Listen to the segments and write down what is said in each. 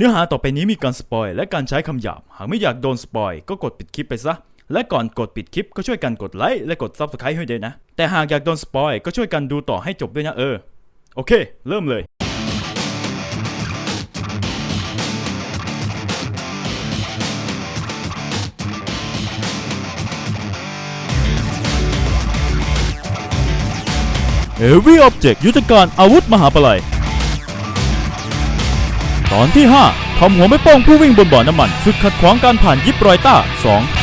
เนื้อหาต่อไปนี้มีการสปอยและการใช้คำหยาบ หากไม่อยากโดนสปอยก็กดปิดคลิปไปซะ และก่อนกดปิดคลิปก็ช่วยกันกดไลค์และกด Subscribe ให้ด้วยนะ แต่หากอยากโดนสปอยก็ช่วยกันดูต่อให้จบด้วยนะเออ โอเค เริ่มเลย Heavy Object ยุทธการอาวุธมหาปลัย ตอนที่ 5ทอมหัวไม่โป้งผู้วิ่งบนบ่อน้ำมันฝึกขัดขวางการผ่านยิปรอยต้า 2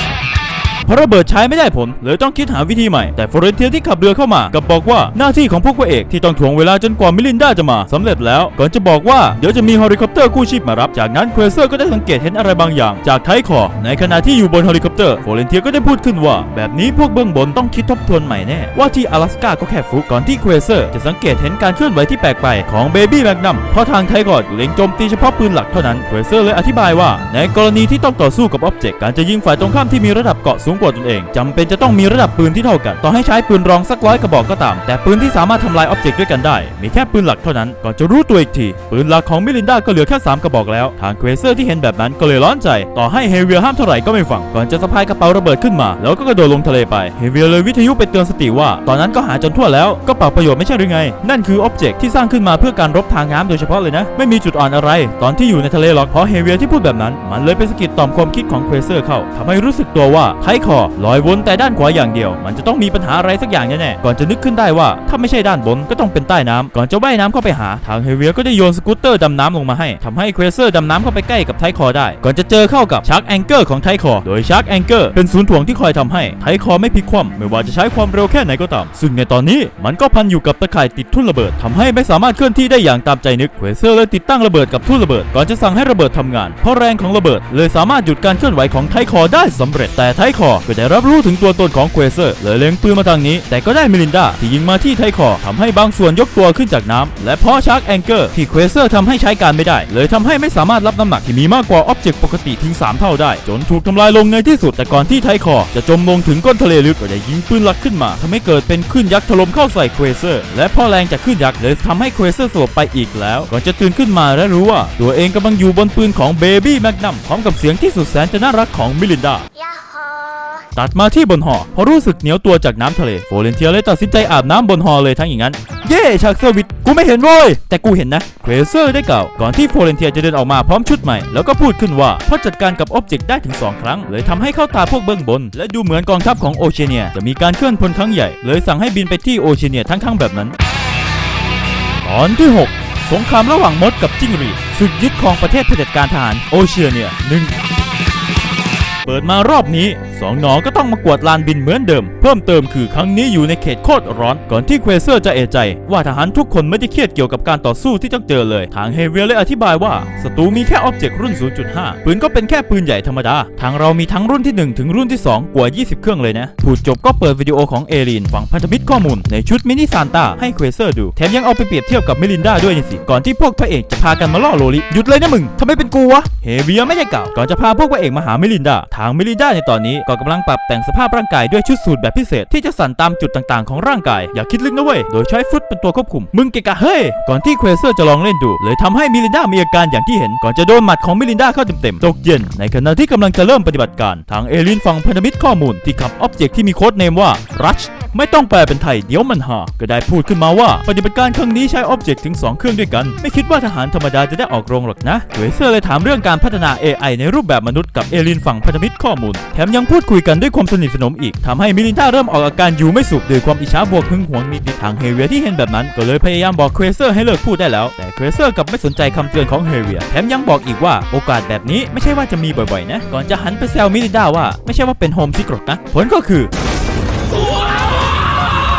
เพราะระเบิดใช้ไม่ได้ผลเลยต้องคิดหาวิธีใหม่แต่ฟลอเรนเทียที่ขับเรือเข้ามากับบอกว่าหน้าที่ของพวกพระเอกที่ต้องถ่วงเวลาจนกว่ามิลินดาจะมาสำเร็จแล้ว ก่อนจะบอกว่าเดี๋ยวจะมีเฮลิคอปเตอร์กู้ชีพมารับ จากนั้นเควเซอร์ก็ได้สังเกตเห็นอะไรบางอย่าง จากท้ายคอในขณะที่อยู่บนเฮลิคอปเตอร์ฟลอเรนเทียก็ได้พูดขึ้นว่า แบบนี้พวกเบื้องบนต้องคิดทบทวนใหม่แน่ว่าที่阿拉สกาก็แค่ฟุกก่อนที่เควเซอร์จะสังเกตเห็นการเคลื่อนไหวที่แปลกไปของเบบี้แมกนัมเพราะทางไทกอดเล็งโจมตีเฉพาะปืนหลักเท่านั้นเควเซอร์เลยอธิบายว่า ในกรณีที่ต้องต่อสู้กับอ็อบเจกต์การจะยิงฝ่ายตรงข้ามที่มีระดับเกาะสูงกว่าตนเองจำเป็นจะต้องมีระดับปืนที่เท่ากัน ต่อให้ใช้ปืนรองสักร้อยกระบอกก็ตาม แต่ปืนที่สามารถทำลายอ็อบเจกต์ด้วยกันได้ มีแค่ปืนหลักเท่านั้น ก่อนจะรู้ตัวอีกที ปืนหลักของมิลินดาก็เหลือแค่ 3 กระบอกแล้ว ทางเควเซอร์ที่เห็นแบบนั้นก็เลยร้อนใจ ต่อให้เฮเวียห้ามเท่าไหร่ก็ไม่ฟัง ก่อนจะสะพายกระเป๋าระเบิดขึ้นมา แล้วก็กระโดดลงทะเลไป เฮเวียเลยวิทยุไปเตือนสติว่า ตอนนั้นก็หาจนทั่วแล้วก็เปล่าประโยชน์ไม่ใช่หรือไง นั่นคืออ็อบเจกต์ที่สร้างขึ้นมาเพื่อการรบทางน้ำโดยเฉพาะเลยนะ ไม่มีจุดอ่อนอะไร ตอนที่อยู่ในทะเลหรอกเพราะเฮเวียที่พูดแบบนั้น มันเลยไปสะกิดต่อมความคิดของเควเซอร์เข้าทำให้รู้สึกตัวว่าท้ายคอลอยวนแต่ด้านขวาอย่างเดียว มันจะต้องมีปัญหาอะไรสักอย่างแน่ๆก่อนจะนึกขึ้นได้ว่าถ้าไม่ใช่ด้านบนก็ต้องเป็นใต้น้ำก่อนจะว่ายน้ำเข้าไปหา ทางเฮเวียก็ได้โยนสกูตเตอร์ดำน้ำลงมาให้ทำให้เควเซอร์ดำน้ำเข้าไปใกล้กับไทคอได้ ก่อนจะเจอเข้ากับชาร์กแองเกอร์ของไทคอโดยชาร์กแองเกอร์เป็นศูนย์ถ่วงที่คอยทำให้ไทคอไม่พลิกคว่ำไม่ว่าจะใช้ความเร็วแค่ไหนก็ตาม ซึ่งในตอนนี้มันก็พันอยู่กับตะข่ายติดทุ่นระเบิดทำให้ไม่สามารถเคลื่อนที่ได้อย่างตามใจนึกเควเซอร์เลยติดตั้งระเบิดกับทุ่นระเบิด ก่อนจะสั่งให้ระเบิดทำงาน เพราะแรงของระเบิด เลยสามารถหยุดการเคลื่อนไหวของไทคอได้สำเร็จแต่ไทคอเพื่อจะรับรู้ถึงตัวตนของเควเซอร์เลยเล็งปืนมาทางนี้ แต่ก็ได้มิลินดาที่ยิงมาที่ไทคอทำให้บางส่วนยกตัวขึ้นจากน้ำ และเพาะชาร์กแองเกอร์ที่เควเซอร์ทำให้ใช้การไม่ได้ เลยทำให้ไม่สามารถรับน้ำหนักที่มีมากกว่าออบเจกต์ปกติถึง 3 เท่าได้ จนถูกทำลายลงในที่สุด แต่ก่อนที่ไทคอจะจมลงถึงก้นทะเลลึกก็ได้ยิงปืนลักขึ้นมา ทำให้เกิดเป็นขึ้นยักษ์ถล่มเข้าใส่เควเซอร์ และพ่อแรงจากขึ้นยักษ์เลยทำให้เควเซอร์สลบไปอีกแล้ว ก่อนจะตื่นขึ้นมาและรู้ว่า ตัวเองกำลังอยู่บนปืนของเบบี้แมกนัมพร้อมกับเสียงที่สุดแสนจะน่ารักของมิลินดา ตัดมาที่บนหอเพราะรู้สึกเหนียวตัวจากน้ำทะเลโฟเรนเทียเลยตัดสินใจอาบน้ำบนหอเลยทั้งอย่างนั้น เย่ฉากเซอร์วิสกูไม่เห็นโว้ยแต่กูเห็นนะเควเซอร์ได้กล่าวก่อนที่โฟเรนเทียจะเดินออกมาพร้อมชุดใหม่ แล้วก็พูดขึ้นว่าเพราะจัดการกับอ็อบเจกต์ได้ถึง 2 ครั้ง เลยทำให้เข้าตาพวกเบื้องบน และดูเหมือนกองทัพของโอเชียเนียจะมีการเคลื่อนพลครั้งใหญ่ เลยสั่งให้บินไปที่โอเชียเนียทั้งๆแบบนั้นตอนที่ 6 สงครามระหว่างมดกับจิ้งหรีดศึกยึดครองประเทศเผด็จการทหารโอเชียเนียหนึ่งเปิดมารอบนี้ สองหนอก็ต้องมากวดลานบินเหมือนเดิม เพิ่มเติมคือครั้งนี้อยู่ในเขตโคตรร้อน ก่อนที่เควเซอร์จะเอะใจ ว่าทหารทุกคนไม่ได้เครียดเกี่ยวกับการต่อสู้ที่ต้องเจอเลย ทางเฮเวียเลยอธิบายว่าศัตรูมีแค่ออบเจกต์รุ่น 0.5 ปืนก็เป็นแค่ปืนใหญ่ธรรมดา ทางเรามีทั้งรุ่นที่ 1 ถึงรุ่นที่ 2 กว่า 20 เครื่องเลยนะพูดจบก็เปิดวิดีโอของเอลีนฝั่งพันธมิตรข้อมูลในชุดมินิซานตาให้เควเซอร์ดูแถมยังเอาไปเปรียบเทียบกับมิลินดาด้วยนี่สิก่อนที่พวกพระเอกจะพากันมาล่อโลลิหยุดเลยนะมึงทำไมเป็นกูวะเฮเวียไม่ใช่เก่าก่อนจะพาพวกพระเอกมาหามิลินดาทางมิลินดาในตอนนี้ก็กำลังปรับแต่งสภาพร่างกายด้วยชุดสูทแบบพิเศษที่จะสั่นตามจุดต่างๆของร่างกาย อย่าคิดลึกนะเว้ย โดยใช้ฟุตเป็นตัวควบคุม มึงเกะกะเฮ้ย ก่อนที่เควเซอร์จะลองเล่นดู เลยทำให้มิลินดามีอาการอย่างที่เห็น ก่อนจะโดนหมัดของมิลินดาเข้าเต็มๆ ตกเย็น ในขณะที่กำลังจะเริ่มปฏิบัติการ ทางเอลินฟังพันธมิตรข้อมูลที่ขับอ็อบเจกต์ที่มีโค้ดเนมว่ารัช ไม่ต้องแปลเป็นไทยเดี๋ยวมันหาก็ได้พูดขึ้นมาว่า ปฏิบัติการครั้งนี้ใช้อ็อบเจกต์ถึง 2 เครื่องด้วยกัน ไม่คิดว่าทหารธรรมดาจะได้ออกโรงหรอกนะเวเซอร์เลยถามเรื่องการพัฒนา AI ในรูปแบบมนุษย์กับเอลินฝั่งพันธมิตรข้อมูล แถมยังพูดคุยกันด้วยความสนิทสนมอีกทำให้มิลินดาเริ่มออกอาการอยู่ไม่สุขด้วยความอิจฉาบวกหึงหวงนิดๆทางเฮเวียที่เห็นแบบนั้นก็เลยพยายามบอกเควเซอร์ให้เลิกพูดได้แล้ว แต่เควเซอร์กลับไม่สนใจคำเตือนของเฮเวียแถมยังบอกอีกว่าโอกาสแบบนี้ไม่ใช่ว่าจะมีบ่อยๆนะก่อนจะหันไปแซวมิลินดาว่าไม่ใช่ว่าเป็นโฮมซิกหรอกนะผลก็คือ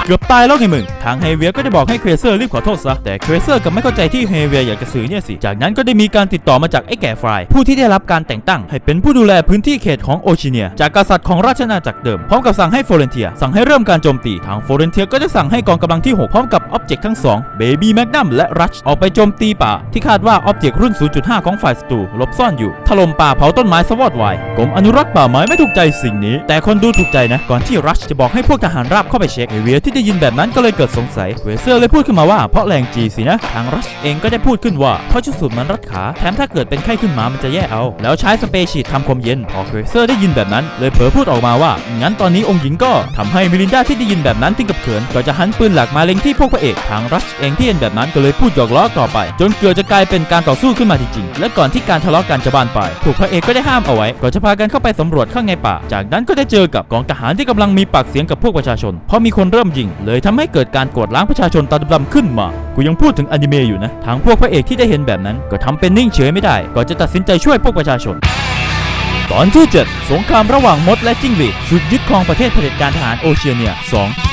เกือบตายแล้วไงมึง ทางเฮเวียก็ได้บอกให้เควเซอร์รีบขอโทษซะ แต่เควเซอร์กับไม่เข้าใจที่เฮเวียอยากจะสื่อเนี่ยสิ จากนั้นก็ได้มีการติดต่อมาจากไอ้แก่ฟรายผู้ที่ได้รับการแต่งตั้ง ให้เป็นผู้ดูแลพื้นที่เขตของโอชิเนีย จากกษัตริย์ของราชอาจักรเดิม พร้อมกับสั่งให้โฟเรนเทีย สั่งให้เริ่มการโจมตี ทางโฟเรนเทียก็ได้สั่งให้กองกำลังที่ 6 พร้อมกับอ็อบเจกต์ทั้งสองเบบี้แมกนัมและรัชออกไปโจมตีป่า ที่คาดว่าอ็อบเจกต์รุ่น 0.5 ของฝ่ายศัตรูหลบซ่อนอยู่ถล่มป่าเผาต้นไม้สวอดวายกรมอนุรักษ์ป่าไม้ไม่ถูกใจสิ่งนี้ แต่คนดูถูกใจนะก่อนที่รัชจะบอกให้พวกทหารราบเข้าไปเช็คเฮเวียที่ได้ยินแบบนั้นก็เลยเกิดสงสัยเวเซอร์เลยพูดขึ้นมาว่าเพราะแรงจีสินะ ทางรัชเองก็ได้พูดขึ้นว่าเพราะชุดสูทมันรัดขา แถมถ้าเกิดเป็นไข้ขึ้นมามันจะแย่เอา แล้วใช้สเปรย์ฉีดทำความเย็นพอเวเซอร์ได้ยินแบบนั้น เลยเผลอพูดออกมาว่า งั้นตอนนี้องค์หญิงก็ทำให้มิลินดาที่ได้ยินแบบนั้นถึงกับเขินก็จะหันปืนหลักมาเล็งที่พวกพระเอกทางรัชเองที่เห็นแบบนั้นก็เลยพูดหยอกล้อต่อไป จนเกิดจะกลายเป็นการต่อสู้ขึ้นมาจริงๆ และก่อนที่การทะเลาะกันจะบานปลายถูกพระเอกก็ได้ห้ามเอาไว้ก่อนจะพากันเข้าไปสำรวจข้างในป่า จากนั้นก็ได้เจอกับกองทหารที่กำลังมีปากเสียงกับพวกประชาชน เพราะมีคนเริ่มยิงเลยทำให้เกิดการกดล้างประชาชนตาดำๆขึ้นมา กูยังพูดถึงอนิเมะอยู่นะ ทางพวกพระเอกที่ได้เห็นแบบนั้น ก็ทำเป็นนิ่งเฉยไม่ได้ ก็จะตัดสินใจช่วยพวกประชาชน ตอนที่ 7 สงครามระหว่างมดและจิ้งหรีดชุดยึดครองประเทศเผด็จการทหารโอเชียเนีย 2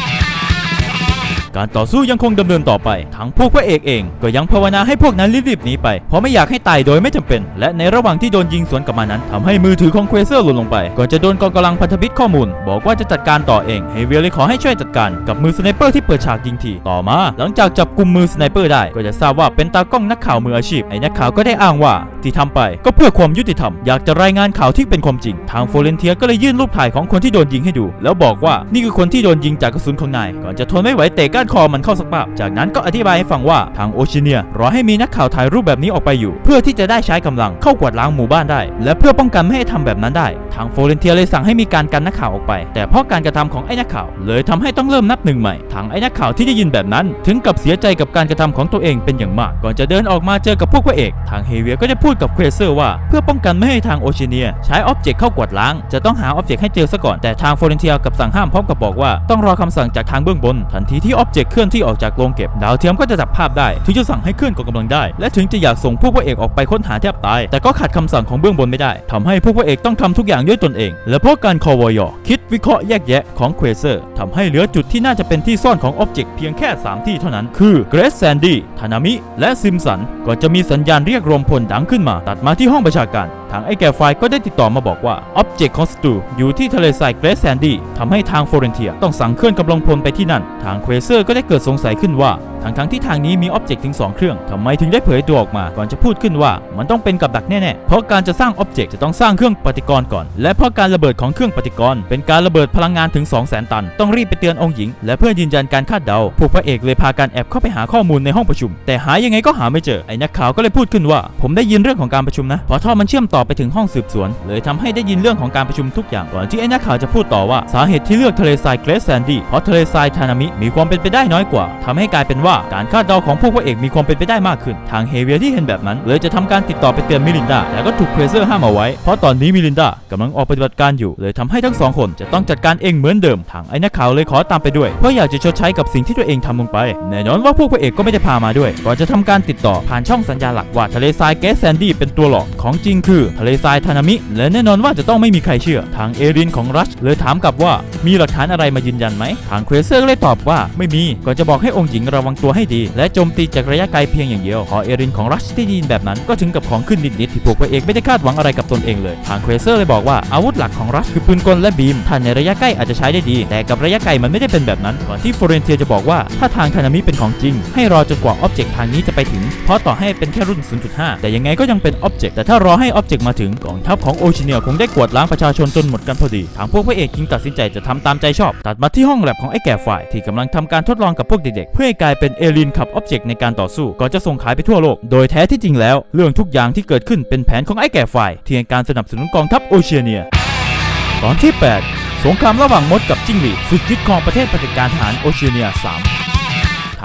การต่อสู้ยังคงดำเนินต่อไป ทั้งพวกพระเอกเองก็ยังภาวนาให้พวกนั้นรีบๆหนีไป เพราะไม่อยากให้ตายโดยไม่จำเป็น และในระหว่างที่โดนยิงสวนกลับมานั้นทำให้มือถือของเควเซอร์หล่นลงไป ก่อนจะโดนกองกำลังพันธมิตรข้อมูล บอกว่าจะจัดการต่อเองเฮเวียเลยขอให้ช่วยจัดการกับมือสไนเปอร์ที่เปิดฉากยิงทีต่อมา หลังจากจับกลุ่มมือสไนเปอร์ได้ ก็จะทราบว่าเป็นตากล้องนักข่าวมืออาชีพไอ้นักข่าวก็ได้อ้างว่า ที่ทำไปก็เพื่อความยุติธรรมอยากจะรายงานข่าวที่เป็นความจริง ทางโฟเรนเทียก็เลยยื่นรูปถ่ายของคนที่โดนยิงให้ดู แล้วบอกว่านี่คือคนที่โดนยิงจากกระสุนของนายก่อนจะทนไม่ไหวเตะก้านคอมันเข้าสักปาจากนั้นก็อธิบายให้ฟังว่าทางโอชิเนียรอให้มีนักข่าวถ่ายรูปแบบนี้ออกไปอยู่ เพื่อที่จะได้ใช้กำลังเข้ากวาดล้างหมู่บ้านได้ และเพื่อป้องกันไม่ให้ทำแบบนั้นได้ ทางโฟเรนเทียเลยสั่งให้มีการกันนักข่าวออกไป แต่เพราะการกระทำของไอ้นักข่าว เลยทำให้ต้องเริ่มนับหนึ่งใหม่ทางไอ้นักข่าวที่ได้ยินแบบนั้น ถึงกับเสียใจกับการกระทำของตัวเองเป็นอย่างมาก ก่อนจะเดินออกมาเจอกับพวกพระเอก ทางเฮเวียก็ได้พูดกับเควเซอร์ว่าเพื่อป้องกันไม่ให้ทางโอชิเนีย ใช้ออบเจกต์เข้ากวาดล้าง จะต้องหาออบเจกต์ให้เจอซะก่อนแต่ทางโฟเรนเทียกับสั่งห้ามพร้อมกับบอกว่าต้องรอคำสั่งจากทางเบื้องบนทันทีที่ออบเจกต์เคลื่อนที่ออกจากโรงเก็บ ดาวเทียมก็จะจับภาพได้ ถึงจะสั่งให้เคลื่อนกองกำลังได้ และถึงจะอยากส่งพวกพระเอกออกไปค้นหาแทบตาย แต่ก็ขัดคำสั่งของเบื้องบนไม่ได้ทำให้พวกพระเอกต้องทำทุกอย่างด้วยตนเอง และเพราะการคอวอยอคิดวิเคราะห์แยกแยะของเควเซอร์ทำให้เหลือจุดที่น่าจะเป็นที่ซ่อนของออบเจกต์เพียงแค่ 3 ที่เท่านั้น คือเกรซแซนดี้ทานามิ และซิมสันก่อนจะมีสัญญาณเรียกรวมพลดังขึ้นมา ตัดมาที่ห้องประชาการางไอ้แก่ไฟก็ได้ติดต่อมาบอกว่าออบเจกต์ของสตูอยู่ที่ทะเลทรายเกรซแซนดี้ทำให้ทางโฟเรนเทียต้องสั่งเคลื่อนกำลังพลไปที่นั่น ทางเควเซอร์ก็ได้เกิดสงสัยขึ้นว่า ทั้งๆที่ทางนี้มีออบเจกต์ถึง 2 เครื่องทำไมถึงได้เผยตัวออกมา ก่อนจะพูดขึ้นว่ามันต้องเป็นกับดักแน่ๆ เพราะการจะสร้างออบเจกต์จะต้องสร้างเครื่องปฏิกรณ์ก่อน และเพราะการระเบิดของเครื่องปฏิกรณ์เป็นการระเบิดพลังงานถึง 2 0 0 0 0 0 ตัน ต้องรีบไปเตือนองค์หญิง และเพื่อยืนยันการคาดเดาพวกพระเอกเลยพากันแอบเข้าไปหาข้อมูลในห้องประชุม แต่หายังไงก็หาไม่เจอไอ้นักข่าวก็เลยพูดขึ้นว่า ผมได้ยินเรื่องของการประชุมนะเพราะท่อมันเชื่อมต่อไปถึงห้องสืบสวน เลยทำให้ได้ยินเรื่องของการประชุมทุกอย่างก่อนที่ไอ้นักข่าวจะพูดต่อว่าสาเหตุที่เลือกทะเลทรายเกรซแซนดี้เพราะทะเลทรายทานามิมีความเป็นไปได้น้อยกว่าทำให้กลายเป็นว่าการคาดเดาของพวกพระเอกมีความเป็นไปได้มากขึ้น ทางเฮเวียที่เห็นแบบนั้น เลยจะทำการติดต่อไปเตือนมิลินดาแต่ก็ถูกเพรเซอร์ห้ามเอาไว้ เพราะตอนนี้มิลินดากำลังออกปฏิบัติการอยู่ เลยทำให้ทั้งสองคนจะต้องจัดการเองเหมือนเดิม ทางไอ้นักข่าวเลยขอตามไปด้วย เพราะอยากจะชดใช้กับสิ่งที่ตัวเองทำลงไป แน่นอนว่าพวกพระเอกก็ไม่ได้พามาด้วย ก่อนจะทำการติดต่อผ่านช่องสัญญาหลักว่าทะเลทรายแกสแซนดี้เป็นตัวหลอก ของจริงคือทะเลทรายทานามิ และแน่นอนว่าจะต้องไม่มีใครเชื่อ ทางเอรินของรัชเลยถามกลับว่ามีหลักฐานอะไรมายืนยันไหมทางเควเซอร์เลยตอบว่าไม่มีก่อนจะบอกให้องค์หญิงระวังตัวให้ดี และโจมตีจากระยะไกลเพียงอย่างเดียวพอเอรินของรัชที่ด้ยินแบบนั้นก็ถึงกับของขึ้นนิดๆที่พวกพระเอกไม่ได้คาดหวังอะไรกับตนเองเลยทางเควเซอร์เลยบอกว่าอาวุธหลักของรัชคือปืนกลและบีมถ้าในระยะใกล้อาจจะใช้ได้ดี แต่กับระยะไกลมันไม่ได้เป็นแบบนั้นก่อนที่ฟอเรนเทียจะบอกว่าถ้าทางทานามิเป็นของจริง ให้รอจนกว่าออบเจกต์ทางนี้จะไปถึง เพราะต่อให้เป็นแค่รุ่น 0.5 แต่ยังไงก็ยังเป็นออบเจกต์แต่ถ้ารอให้ออบเจกต์มาถึงกองทัพของโอชิเนียคงได้กวดล้างประชาชนจนหมดกันพอดีทางพวกพระเอกจึงตัดสินใจจะทำตามใจชอบ ตัดมาที่ห้องแลบของไอ้แก่ฝ่ายที่กำลังทำการทดลองกับพวกเด็กๆเพื่อให้กลายเป็นเอลินขับออบเจกต์ในการต่อสู้ก่อนจะส่งขายไปทั่วโลก โดยแท้ที่จริงแล้ว เรื่องทุกอย่างที่เกิดขึ้นเป็นแผนของไอ้แก่ฝ่ายที่ให้การสนับสนุนกองทัพโอเชียเนีย ตอนที่ 8 สงครามระหว่างมดกับจิ้งหรีดศึกยึดครองประเทศปฏิการทหารโอเชียเนีย 3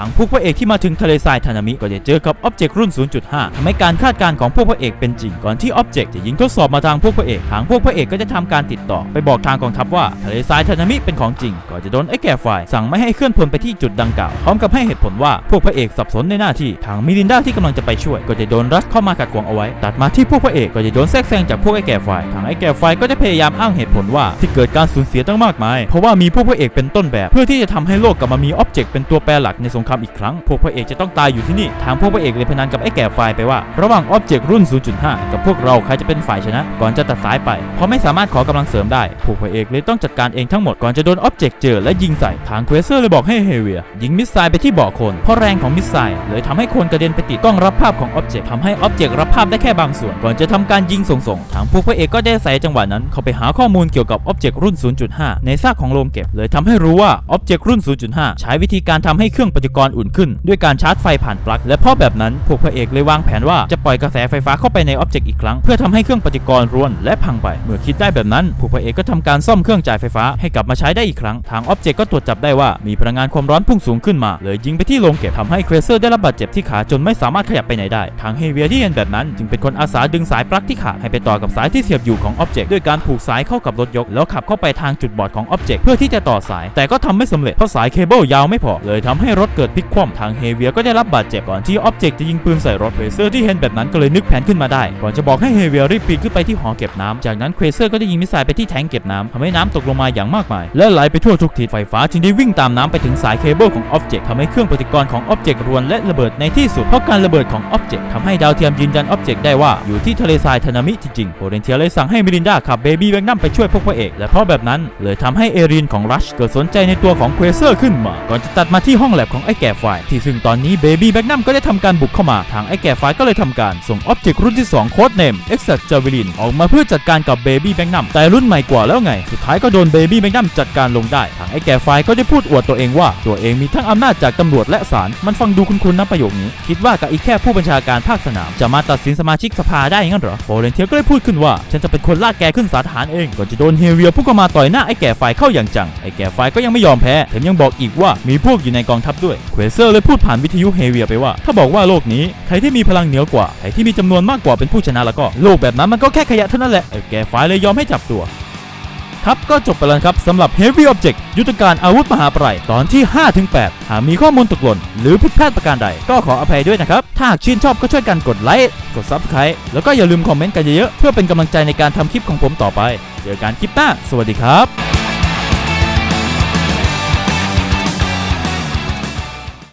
ทางพวกพระเอกที่มาถึงทะเลทรายทานามิก็จะเจอกับอ็อบเจกต์รุ่น 0.5ทำให้การคาดการณ์ของพวกพระเอกเป็นจริง ก่อนที่อ็อบเจกต์จะยิงทดสอบมาทางพวกพระเอกทางพวกพระเอกก็จะทำการติดต่อ ไปบอกทางกองทัพว่าทะเลทรายทานามิเป็นของจริงก่อนจะโดนไอ้แก่ฝ่ายสั่งไม่ให้เคลื่อนพลไปที่จุดดังกล่าวพร้อมกับให้เหตุผลว่าพวกพระเอกสับสนในหน้าที่ทางมิลินดาที่กำลังจะไปช่วย ก็จะโดนรัสเข้ามาขัดขวางเอาไว้ ตัดมาที่พวกพระเอกก็จะโดนแทรกแซงจากพวกไอ้แก่ฝ่ายทางไอ้แก่ฝ่ายก็จะพยายามอ้างเหตุผลว่าที่เกิดการสูญเสียตั้งมากมาย เพราะว่ามีพวกพระเอกเป็นต้นแบบ เพื่อที่จะทำให้โลกกลับมามีอ็อบเจกต์เป็นตัวแปรหลักในสงครามคำอีกครั้ง พวกพระเอกจะต้องตายอยู่ที่นี่ ทางพวกพระเอกเลยพนันกับไอ้แก่ไฟล์ไปว่า ระหว่างออบเจกต์รุ่น 0.5 กับพวกเราใครจะเป็นฝ่ายชนะ ก่อนจะตัดสายไป เพราะไม่สามารถขอกำลังเสริมได้ พวกพระเอกเลยต้องจัดการเองทั้งหมดก่อนจะโดนออบเจกต์เจอและยิงใส่ ทางเควเซอร์เลยบอกให้เฮเวียยิงมิสไซล์ไปที่เบาะคน เพราะแรงของมิสไซล์เลยทำให้คนกระเด็นไปติดกล้องรับภาพของออบเจกต์ทำให้ออบเจกต์รับภาพได้แค่บางส่วน ก่อนจะทำการยิงส่งๆทางพวกพระเอกก็ได้ใส่จังหวะนั้นเข้าไปหาข้อมูลเกี่ยวกับออบเจกต์รุ่น 0.5 ในซากของโรงเก็บเลยทำให้รู้ว่าออบเจกต์รุ่น 0.5 ใช้วิธีการทำให้เครื่องปฏิกรณ์อุ่นขึ้น ด้วยการชาร์จไฟผ่านปลั๊กและเพราะแบบนั้นพวกพระเอกเลยวางแผนว่าจะปล่อยกระแสไฟฟ้าเข้าไปในออบเจกต์อีกครั้งเพื่อทำให้เครื่องปฏิกรณ์รวนและพังไป เมื่อคิดได้แบบนั้นพวกพระเอกก็ทำการซ่อมเครื่องจ่ายไฟฟ้าให้กลับมาใช้ได้อีกครั้งทางออบเจกต์ก็ตรวจจับได้ว่ามีพลังงานความร้อนพุ่งสูงขึ้นมาเลยยิงไปที่โรงเก็บทำให้เครเซอร์ได้รับบาดเจ็บที่ขาจนไม่สามารถขยับไปไหนได้ทางเฮเวียที่เห็นแบบนั้น จึงเป็นคนอาสาดึงสายปลั๊กที่ขาดให้ไปต่อกับสายที่เสียบอยู่ของออบเจกต์ด้วยการผูกสายเข้ากับรถยก แล้วขับเข้าไปทางจุดบอดของออบเจกต์เพื่อที่จะต่อสาย แต่ก็ทำไม่สำเร็จเพราะสายเคเบิลยาวไม่พอเลยทำให้รถเกิดพลิกคว่ำทางเฮเวียก็ได้รับบาดเจ็บก่อนที่ออบเจกต์จะยิงปืนใส่รถเครเซอร์ที่เห็นแบบนั้นก็เลยนึกแผนขึ้นมาได้ ก่อนจะบอกให้เฮเวียรีบปีนขึ้นไปที่หอเก็บน้ำจากนั้นเครเซอร์ก็ได้ยิงมิสไซล์ไปที่แทงเก็บน้ำทำให้น้ำตกลงมาอย่างมากมาย และไหลไปทั่วทุกทิศไฟฟ้าจึงได้วิ่งตามน้ำไปถึงสายเคเบิลของออบเจกต์ทำให้เครื่องปฏิกรณ์ของออบเจกต์รวนและระเบิดในที่สุดเพราะการระเบิดของออบเจกต์ทำให้ดาวเทียมยืนยันออบเจกต์ได้ว่าอยู่ที่ทะเลทรายทานามิจริงๆโพเรนเทียเลยสั่งให้มิรินดาขับเบบี้แบงนัมไปช่วยพวกพระเอกและเพราะแบบนั้นเลยทำให้เอรินของรัชเกิดสนใจในตัวของเควเซอร์ขึ้นมาก่อนจะตัดมาที่ห้องแลบของไอแก่ฝ่าย ที่ซึ่งตอนนี้เบบี้แบงนัมก็ได้ทำการบุกเข้ามา ทางไอ้แก่ฝ่ายก็เลยทำการส่งออบเจกต์รุ่นที่ 2 โค้ดเนมเอ็กซ์จาวิลินออกมาเพื่อจัดการกับเบบี้แบงนัมแต่รุ่นใหม่กว่าแล้วไง สุดท้ายก็โดนเบบี้แบงนัมจัดการลงได้ ทางไอ้แก่ฝ่ายก็ได้พูดอวดตัวเองว่า ตัวเองมีทั้งอำนาจจากตำรวจและศาลมันฟังดูคุ้นๆนะประโยคนี้ คิดว่ากับอีกแค่ผู้บัญชาการภาคสนาม จะมาตัดสินสมาชิกสภาได้งั้นเหรอโฟเรนเทียก็ได้พูดขึ้นว่า ฉันจะเป็นคนลากแกขึ้นศาลทหารเองก่อนจะโดนเฮเวียพุ่งเข้ามาต่อยหน้าไอ้แก่ฝ่ายเข้าอย่างจังไอ้แก่ฝ่ายก็ยังไม่ยอมแพ้แถมยังบอกอีกว่ามีพวกอยู่ในกองทัพด้วยเควเซอร์เลยพูดผ่านวิทยุเฮเวียไปว่า ถ้าบอกว่าโลกนี้ใครที่มีพลังเหนือกว่าใครที่มีจำนวนมากกว่าเป็นผู้ชนะแล้วก็โลกแบบนั้นมันก็แค่ขยะเท่านั้นแหละไอ้แก่ฝ่ายเลยยอมให้จับตัวครับก็จบไปแล้วครับสำหรับ Heavy Object ยุทธการอาวุธมหาปรายตอนที่ 5-8 หากมีข้อมูลตกหล่น หรือผิดพลาดประการใด ก็ขออภัยด้วยนะครับ ถ้าหากชื่นชอบก็ช่วยกันกดไลค์กด Subscribe แล้วก็อย่าลืมคอมเมนต์กันเยอะๆ เพื่อเป็นกำลังใจในการทำคลิปของผมต่อไป เจอกันคลิปหน้า สวัสดีครับ